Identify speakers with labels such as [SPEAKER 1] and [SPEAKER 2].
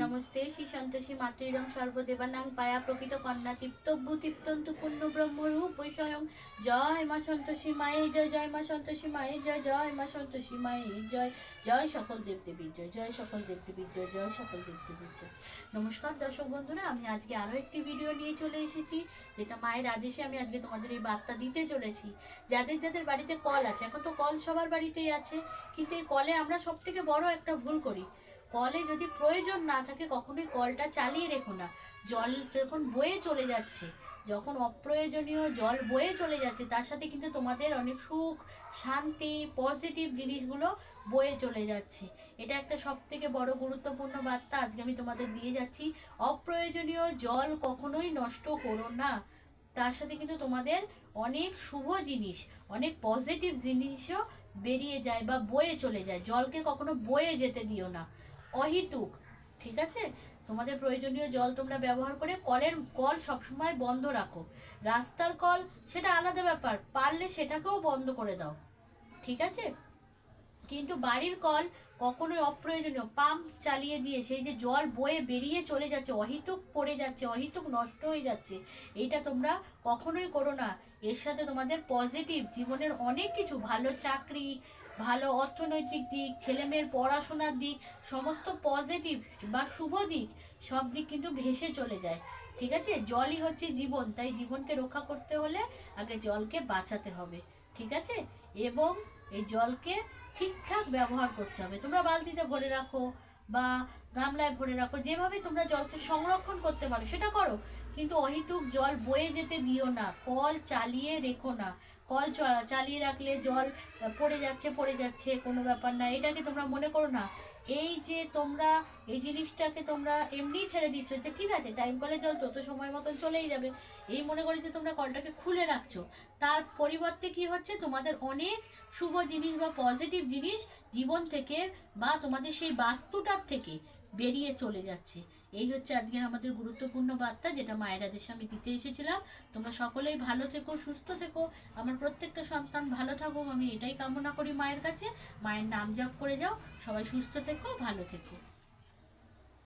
[SPEAKER 1] নমস্তে, শ্রী সন্তোষী মাতৃরং সর্বদেবানাং পায়া প্রকৃত কন্যা তৃপ্তভূ তৃপ্তন্তু পূর্ণ ব্রহ্মরূপ স্বয়ং। জয় মা সন্তোষী মায়ে জয় জয় মা সন্তোষী মায়ে জয় জয় মা সন্তোষী মায়ের জয় জয় সকল দেবদেবীর জয় জয় সকল দেবদেবীর জয় জয় সকল দেবদেবীর জয়। নমস্কার দর্শক বন্ধুরা, আমি আজকে আরও একটি ভিডিও নিয়ে চলে এসেছি, যেটা মায়ের আদেশে আমি আজকে তোমাদের এই বার্তা দিতে চলেছি। যাদের যাদের বাড়িতে কল আছে, এখন তো কল সবার বাড়িতেই আছে, কিন্তু এই কলে আমরা সব থেকে বড় একটা ভুল করি। কলে যদি প্রয়োজন না থাকে কখনোই কলটা চালিয়ে রেখো না। জল যখন বয়ে চলে যাচ্ছে, যখন অপ্রয়োজনীয় জল বয়ে চলে যাচ্ছে, তার সাথে কিন্তু তোমাদের অনেক সুখ, শান্তি পজিটিভ জিনিসগুলো বয়ে চলে যাচ্ছে। এটা একটা সব থেকে বড় গুরুত্বপূর্ণ বার্তা। আজকে আমি তোমাদের দিয়ে যাচ্ছি, অপ্রয়োজনীয় জল কখনোই নষ্ট করো না। তার সাথে কিন্তু তোমাদের অনেক শুভ জিনিস, অনেক পজিটিভ জিনিসও বেরিয়ে যায় বা বয়ে চলে যায়। জলকে কখনো বয়ে যেতে দিও না। অহিতুক, ঠিক আছে? তোমাদের প্রয়োজনীয় জল তোমরা ব্যবহার করে কলের কল সবসময় বন্ধ রাখো। রাস্তার কল সেটা আলাদা ব্যাপার, পারলে সেটাকেও বন্ধ করে দাও, ঠিক আছে? কিন্তু বাড়ির কল কখনোই অপ্রয়োজনীয়। পাম্প চালিয়ে দিয়ে সেই যে জল বয়ে বেরিয়ে চলে যাচ্ছে, অহিতুক পড়ে যাচ্ছে, অহিতুক নষ্ট হয়ে যাচ্ছে এইটা তোমরা কখনোই করো না। এর সাথে তোমাদের পজিটিভ জীবনের অনেক কিছু, ভালো চাকরি ভালো অর্থনৈতিক দিক, ছেলেমেয়ের পড়াশোনার দিক, সমস্ত পজিটিভ বা শুভ দিক, সব দিক কিন্তু ভেসে চলে যায়। ঠিক আছে? জলই হচ্ছে জীবন, তাই জীবনকে রক্ষা করতে হলে আগে জলকে বাঁচাতে হবে। ঠিক আছে? এবং এই জলকে ঠিকঠাক ব্যবহার করতে হবে। তোমরা বালতিতে ভরে রাখো বা গামলায় ভরে রাখো, যেভাবে তোমরা জলকে সংরক্ষণ করতে পারো, সেটা করো। কিন্তু অহিতুক জল বয়ে যেতে দিও না, কল চালিয়ে রেখো না। কল চলা, চালিয়ে রাখলে জল পড়ে যাচ্ছে পড়ে যাচ্ছে, কোনো ব্যাপার না। এটাকে তোমরা মনে করো না। এই যে তোমরা, এই জিনিসটাকে তোমরা এমনিই ছেড়ে দিচ্ছ যে, ঠিক আছে টাইম কলে জল তত সময় মতন চলেই যাবে। এই মনে করে যে, তোমরা কলটাকে খুলে রাখছো। তার পরিবর্তে কি হচ্ছে? তোমাদের অনেক শুভ জিনিস বা পজিটিভ জিনিস জীবন থেকে বা তোমাদের সেই বাস্তুটার থেকে বেরিয়ে চলে যাচ্ছে। এই হচ্ছে আজকের আমাদের গুরুত্বপূর্ণ বার্তা, যেটা মায়ের আদেশে আমি দিতে এসেছিলাম। তোমরা সকলেই ভালো থেকো, সুস্থ থেকো। আমার প্রত্যেকটা সন্তান ভালো থাকুক। আমি এটাই কামনা করি মায়ের কাছে। মায়ের নাম জপ করে যাও। সবাই সুস্থ থেকো, ভালো থেকো।